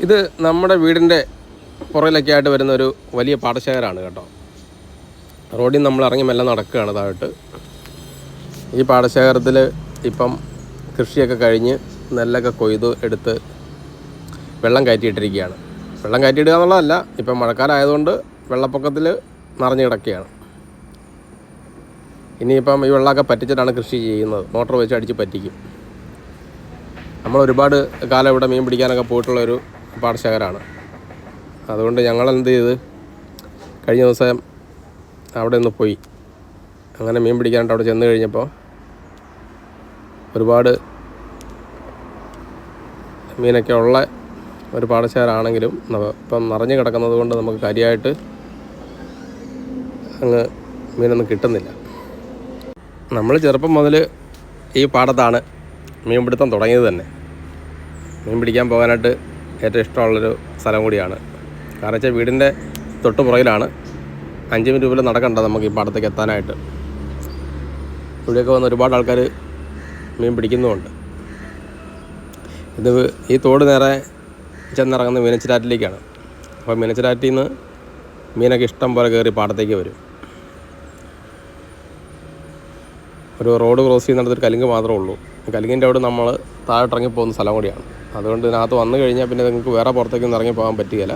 ഇത് നമ്മുടെ വീടിന്റെ പുറകിലൊക്കെ ആയിട്ട് വരുന്ന ഒരു വലിയ പാടശേഖരമാണ് കേട്ടോ. റോഡിൽ നമ്മൾ ഇറങ്ങി മെല്ലെ നടക്കുകയാണ് താഴോട്ട്. ഈ പാടശേഖരത്തിൽ ഇപ്പം കൃഷിയൊക്കെ കഴിഞ്ഞ് നെല്ലൊക്കെ കൊയ്ത് എടുത്ത് വെള്ളം കയറ്റിയിട്ടിരിക്കുകയാണ്. വെള്ളം കയറ്റിയിടുക എന്നുള്ളതല്ല ഇപ്പം മഴക്കാലമായതുകൊണ്ട് വെള്ളപ്പൊക്കത്തിൽ നിറഞ്ഞു കിടക്കുകയാണ്. ഇനിയിപ്പം ഈ വെള്ളമൊക്കെ പറ്റിച്ചിട്ടാണ് കൃഷി ചെയ്യുന്നത്. മോട്ടോർ വെച്ച് അടിച്ച് പറ്റിക്കും. നമ്മൾ ഒരുപാട് കാലം ഇവിടെ മീൻ പിടിക്കാനൊക്കെ പോയിട്ടുള്ള ഒരു പാടശേഖരമാണ് അതുകൊണ്ട് ഞങ്ങൾ എന്ത് ചെയ്ത്? കഴിഞ്ഞ ദിവസം അവിടെ നിന്ന് പോയി. അങ്ങനെ മീൻ പിടിക്കാനായിട്ട് അവിടെ ചെന്ന് കഴിഞ്ഞപ്പോൾ ഒരുപാട് മീനൊക്കെ ഉള്ള ഒരു പാടശേഖരമാണെങ്കിലും ഇപ്പം നിറഞ്ഞു കിടക്കുന്നത് കൊണ്ട് നമുക്ക് കാര്യമായിട്ട് അങ്ങ് മീനൊന്നും കിട്ടുന്നില്ല. നമ്മൾ ചെറുപ്പം മുതൽ ഈ പാടത്താണ് മീൻപിടുത്തം തുടങ്ങിയത് തന്നെ. മീൻ പിടിക്കാൻ പോകാനായിട്ട് ഏറ്റവും ഇഷ്ടമുള്ളൊരു സ്ഥലം കൂടിയാണ്. കാരണം വെച്ചാൽ വീടിന്റെ തൊട്ട് പുറകിലാണ്. അഞ്ച് മിനിറ്റ് പോലും നടക്കണ്ട നമുക്ക് ഈ പാടത്തേക്ക് എത്താനായിട്ട്. ഇവിടെയൊക്കെ വന്ന് ഒരുപാട് ആൾക്കാർ മീൻ പിടിക്കുന്നുമുണ്ട്. ഇത് ഈ തോട് നേരെ ചെന്നിറങ്ങുന്ന മീനച്ചിരാറ്റിലേക്കാണ് അപ്പോൾ മീനച്ചിരാറ്റിൽ നിന്ന് മീനൊക്കെ ഇഷ്ടം പോലെ കയറി പാടത്തേക്ക് വരും. ഒരു റോഡ് ക്രോസ് ചെയ്യുന്നിടത്തൊരു കലുങ്ക് മാത്രമേ ഉള്ളൂ. കലിങ്ങിന്റെ അവിടെ നമ്മൾ താഴോട്ടിറങ്ങി പോകുന്ന സ്ഥലം കൂടിയാണ്. അതുകൊണ്ട് ഇതിനകത്ത് വന്നു കഴിഞ്ഞാൽ പിന്നെ നിങ്ങൾക്ക് വേറെ പുറത്തേക്കൊന്നും ഇറങ്ങി പോകാൻ പറ്റുകയില്ല.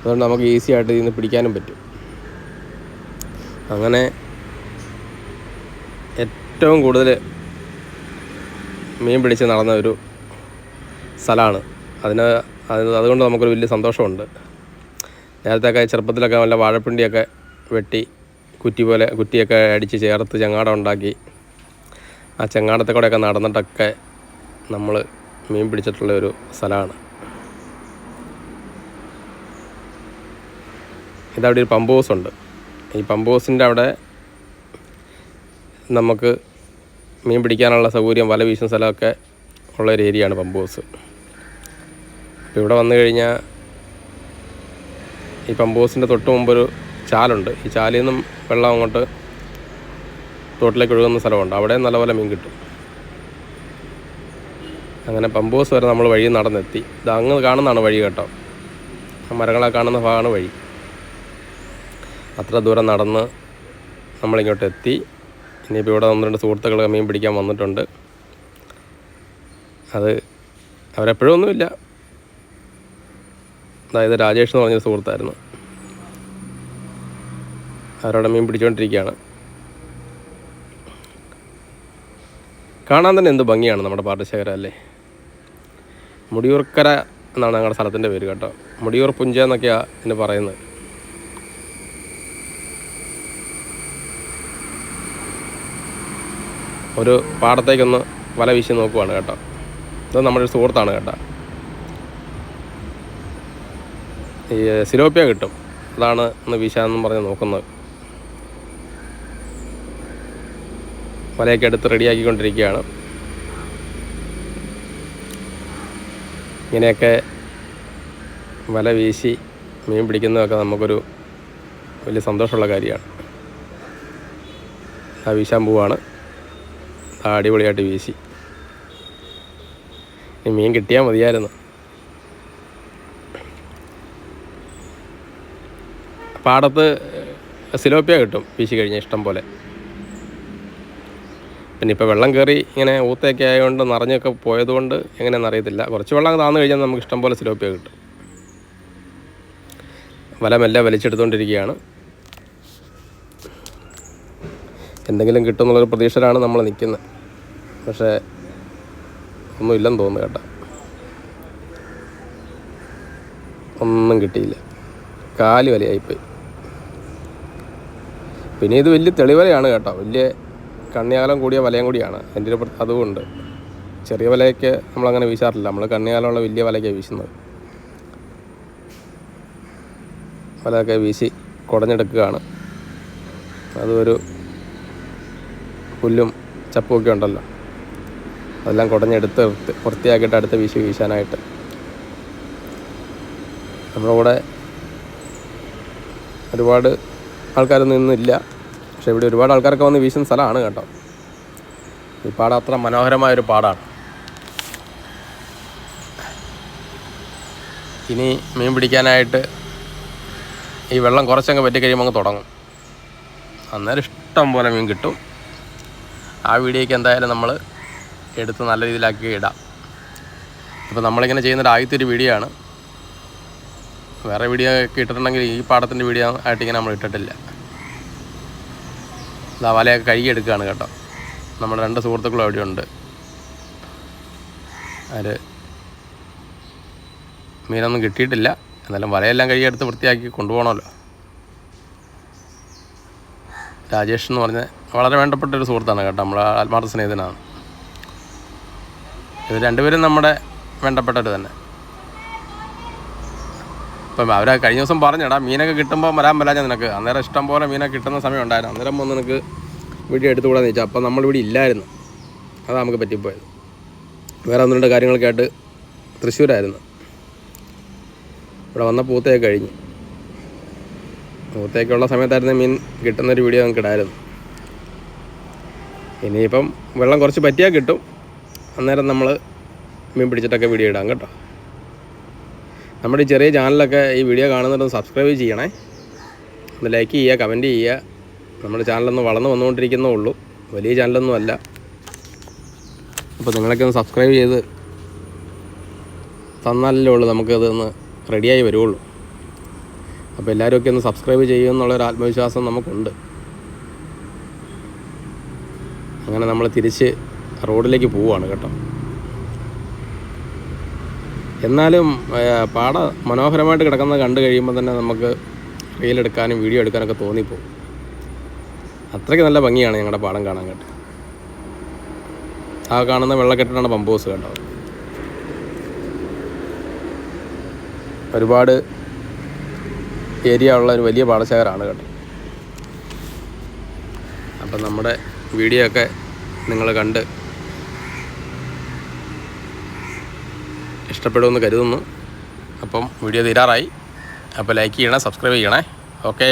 അതുകൊണ്ട് നമുക്ക് ഈസി ആയിട്ട് ഇതിൽ നിന്ന് പിടിക്കാനും പറ്റും. അങ്ങനെ ഏറ്റവും കൂടുതൽ മീൻ പിടിച്ച് നടന്ന ഒരു സ്ഥലമാണ്. അതിന് അത് അതുകൊണ്ട് നമുക്കൊരു വലിയ സന്തോഷമുണ്ട്. നേരത്തെയൊക്കെ ചെറുപ്പത്തിലൊക്കെ വല്ല വാഴപ്പിണ്ടിയൊക്കെ വെട്ടി കുറ്റി പോലെ കുറ്റിയൊക്കെ അടിച്ച് ചേർത്ത് ചങ്ങാടം ഉണ്ടാക്കി ആ ചെങ്ങാടത്തെ കൂടെയൊക്കെ നടന്നിട്ടൊക്കെ നമ്മൾ മീൻ പിടിച്ചിട്ടുള്ള ഒരു സ്ഥലമാണ്. ഇതവിടെ ഒരു പമ്പ് ഉണ്ട്. ഈ പമ്പ് ഹൗസിന്റെ അവിടെ നമുക്ക് മീൻ പിടിക്കാനുള്ള സൗകര്യം വല വീശുന്ന സ്ഥലമൊക്കെ ഉള്ള ഒരു ഏരിയയാണ് പമ്പ് ഹൗസ് അപ്പോൾ ഇവിടെ വന്നു കഴിഞ്ഞാൽ ഈ പമ്പ് ഹൗസിന്റെ തൊട്ട് മുമ്പൊരു ചാലുണ്ട്. ഈ ചാലിൽ നിന്നും വെള്ളം അങ്ങോട്ട് തോട്ടിലേക്ക് ഒഴുകുന്ന സ്ഥലമുണ്ട്. അവിടെ നല്ലപോലെ മീൻ കിട്ടും. അങ്ങനെ പമ്പോസ് വരെ നമ്മൾ വഴി നടന്നെത്തി. ഇത് അങ്ങ് കാണുന്നതാണ് വഴി കേട്ടോ. മരങ്ങളെ കാണുന്ന ഭാഗമാണ് വഴി. അത്ര ദൂരം നടന്ന് നമ്മളിങ്ങോട്ട് എത്തി. ഇനിയിപ്പോൾ ഇവിടെ ഒന്ന് രണ്ട് സുഹൃത്തുക്കൾ മീൻ പിടിക്കാൻ വന്നിട്ടുണ്ട്. അത് അവരെപ്പോഴും ഒന്നുമില്ല അതായത് രാജേഷ് എന്ന് പറഞ്ഞൊരു സുഹൃത്തായിരുന്നു. അവരവിടെ മീൻ പിടിച്ചുകൊണ്ടിരിക്കുകയാണ് കാണാൻ തന്നെ എന്ത് ഭംഗിയാണ് നമ്മുടെ പാട്ടശേഖരം അല്ലേ? മുടിയൂർക്കര എന്നാണ് ഞങ്ങളുടെ സ്ഥലത്തിന്റെ പേര് കേട്ടോ. മുടിയൂർ പുഞ്ച എന്നൊക്കെയാണ് ഇതിന് പറയുന്നത്. ഒരു പാടത്തേക്കൊന്ന് വല വീശി നോക്കുവാണ് കേട്ടോ. ഇത് നമ്മുടെ സുഹൃത്താണ് കേട്ടോ. ഈ സിലോപ്പിയ കിട്ടും. അതാണ് ഒന്ന് വീശാന്നും പറഞ്ഞ് നോക്കുന്നത്. വലയൊക്കെ എടുത്ത് റെഡിയാക്കിക്കൊണ്ടിരിക്കുകയാണ്. ഇങ്ങനെയൊക്കെ വല വീശി മീൻ പിടിക്കുന്നതൊക്കെ നമുക്കൊരു വലിയ സന്തോഷമുള്ള കാര്യമാണ്. ആ വീശാൻ പോവാണ്. അടിപൊളിയായിട്ട് വീശി. ഈ മീൻ കിട്ടിയാൽ മതിയായിരുന്നു. പാടത്ത് സിലോപ്പിയ കിട്ടും വീശി കഴിഞ്ഞാൽ ഇഷ്ടം പോലെ. പിന്നെ ഇപ്പോൾ വെള്ളം കയറി ഇങ്ങനെ ഊത്തയൊക്കെ ആയതുകൊണ്ട് നിറഞ്ഞൊക്കെ പോയതുകൊണ്ട് എങ്ങനെയാണെന്ന് അറിയത്തില്ല. കുറച്ച് വെള്ളം താന്നു കഴിഞ്ഞാൽ നമുക്ക് ഇഷ്ടം പോലെ സിലോപ്പിയ കിട്ടും. വല മെല്ലെ വലിച്ചെടുത്തുകൊണ്ടിരിക്കുകയാണ് എന്തെങ്കിലും കിട്ടുമെന്നുള്ളൊരു പ്രതീക്ഷയിലാണ് നമ്മൾ നിൽക്കുന്നത്. പക്ഷേ ഒന്നുമില്ലെന്ന് തോന്നുന്നു കേട്ടോ. ഒന്നും കിട്ടിയില്ല. കാൽ വലയായിപ്പോയി. പിന്നെ ഇത് വലിയ തെളിവലയാണ് കേട്ടോ. വലിയ കണ്ണിയാലം കൂടിയ വലയും കൂടിയാണ്. എന്റെ ഒരു അതുകൊണ്ട് ചെറിയ വലയൊക്കെ നമ്മളങ്ങനെ വീശാറില്ല. നമ്മൾ കണ്ണിയാലമുള്ള വലിയ വലയൊക്കെയാണ് വീശുന്നത്. വലയൊക്കെ വീശി കുടഞ്ഞെടുക്കുകയാണ്. അതൊരു പുല്ലും ചപ്പുമൊക്കെ ഉണ്ടല്ലോ. അതെല്ലാം കുടഞ്ഞെടുത്ത് വൃത്തി വൃത്തിയാക്കിയിട്ട് അടുത്ത വീശി വീശാനായിട്ട്. നമ്മുടെ കൂടെ ഒരുപാട് ആൾക്കാരൊന്നും ഇന്നില്ല. പക്ഷെ ഇവിടെ ഒരുപാട് ആൾക്കാർക്ക് വന്ന് വീശുന്ന സ്ഥലമാണ് കേട്ടോ. ഈ പാടം അത്ര മനോഹരമായൊരു പാടാണ്. ഇനി മീൻ പിടിക്കാനായിട്ട് ഈ വെള്ളം കുറച്ചങ്ങ് പറ്റി കഴിയുമ്പോൾ അങ്ങ് തുടങ്ങും. അന്നേരം ഇഷ്ടം പോലെ മീൻ കിട്ടും. ആ വീഡിയോയ്ക്ക് എന്തായാലും നമ്മൾ എടുത്ത് നല്ല രീതിയിലാക്കി ഇടാം. ഇപ്പോൾ നമ്മളിങ്ങനെ ചെയ്യുന്നൊരു ആദ്യത്തെ ഒരു വീഡിയോ ആണ്. വേറെ വീഡിയോ ഒക്കെ ഇട്ടിട്ടുണ്ടെങ്കിൽ ഈ പാടത്തിന്റെ വീഡിയോ ആയിട്ട് ഇങ്ങനെ നമ്മൾ ഇട്ടിട്ടില്ല. ഇതാ വലയൊക്കെ കഴുകിയെടുക്കുകയാണ് കേട്ടോ. നമ്മുടെ രണ്ട് സുഹൃത്തുക്കളും അവിടെയുണ്ട് അവർ മീനൊന്നും കിട്ടിയിട്ടില്ല. എന്നാലും വലയെല്ലാം കഴുകിയെടുത്ത് വൃത്തിയാക്കി കൊണ്ടുപോകണമല്ലോ. രാജേഷ് എന്ന് പറഞ്ഞ വളരെ വേണ്ടപ്പെട്ട ഒരു സുഹൃത്താണ് കേട്ടോ നമ്മളെ ആത്മാർത്ഥ സ്നേഹിതനാണ്. ഇവർ രണ്ടുപേരും നമ്മുടെ വേണ്ടപ്പെട്ടവർ തന്നെ. ഇപ്പം അവരെ കഴിഞ്ഞ ദിവസം പറഞ്ഞടാ മീനൊക്കെ കിട്ടുമ്പോൾ വരാൻ ഞാൻ നിനക്ക്. അന്നേരം ഇഷ്ടം പോലെ മീനൊക്കെ കിട്ടുന്ന സമയം ഉണ്ടായിരുന്നു. അന്നേരം വന്ന് നിനക്ക് വീഡിയോ എടുത്തുകൂടാന്ന് ചോദിച്ചാൽ അപ്പം നമ്മളിവിടെ ഇല്ലായിരുന്നു. അതാ നമുക്ക് പറ്റിപ്പോയത്. വേറെ ഒന്ന് രണ്ട് കാര്യങ്ങളൊക്കെ ആയിട്ട് തൃശ്ശൂരായിരുന്നു. ഇവിടെ വന്ന പൂത്തയൊക്കെ കഴിഞ്ഞു. പൂത്തയൊക്കെയുള്ള സമയത്തായിരുന്നു മീൻ കിട്ടുന്നൊരു വീഡിയോ നമുക്ക് ഇടായിരുന്നു. ഇനിയിപ്പം വെള്ളം കുറച്ച് പറ്റിയാൽ കിട്ടും. അന്നേരം നമ്മൾ മീൻ പിടിച്ചിട്ടൊക്കെ വീഡിയോ ഇടാം കേട്ടോ. നമ്മുടെ ഈ ചെറിയ ചാനലൊക്കെ ഈ വീഡിയോ കാണുന്നുണ്ടെന്ന് സബ്സ്ക്രൈബ് ചെയ്യണേ. ഒന്ന് ലൈക്ക് ചെയ്യുക കമന്റ് ചെയ്യുക. നമ്മുടെ ചാനലൊന്ന് വളർന്നു വന്നുകൊണ്ടിരിക്കുന്നേ ഉള്ളൂ. വലിയ ചാനലൊന്നും അല്ല. അപ്പോൾ നിങ്ങളൊക്കെ ഒന്ന് സബ്സ്ക്രൈബ് ചെയ്ത് തന്നാലല്ലേ ഉള്ളൂ നമുക്കത് ഒന്ന് റെഡിയായി വരുള്ളൂ അപ്പോൾ എല്ലാവരും ഒക്കെ ഒന്ന് സബ്സ്ക്രൈബ് ചെയ്യുമെന്നുള്ളൊരു ആത്മവിശ്വാസം നമുക്കുണ്ട്. അങ്ങനെ നമ്മൾ തിരിച്ച് റോഡിലേക്ക് പോവുകയാണ് കേട്ടോ. എന്നാലും പാട മനോഹരമായിട്ട് കിടക്കുന്നത് കണ്ടു കഴിയുമ്പോൾ തന്നെ നമുക്ക് റീലെടുക്കാനും വീഡിയോ എടുക്കാനൊക്കെ തോന്നിപ്പോകും അത്രയ്ക്ക് നല്ല ഭംഗിയാണ് ഞങ്ങളുടെ പാടം കാണാൻ കേട്ടോ ആ കാണുന്ന വെള്ളക്കെട്ടിനാണ് പമ്പ് ഹൗസ് കേട്ടോ ഒരുപാട് ഏരിയ ഉള്ള ഒരു വലിയ പാടശേഖരമാണ് കേട്ടോ. അപ്പം നമ്മുടെ വീഡിയോ ഒക്കെ നിങ്ങൾ കണ്ട് ഇഷ്ടപ്പെടുമെന്ന് കരുതുന്നു. അപ്പം വീഡിയോ തീരാറായി. അപ്പോൾ ലൈക്ക് ചെയ്യണേ സബ്സ്ക്രൈബ് ചെയ്യണേ. ഓക്കേ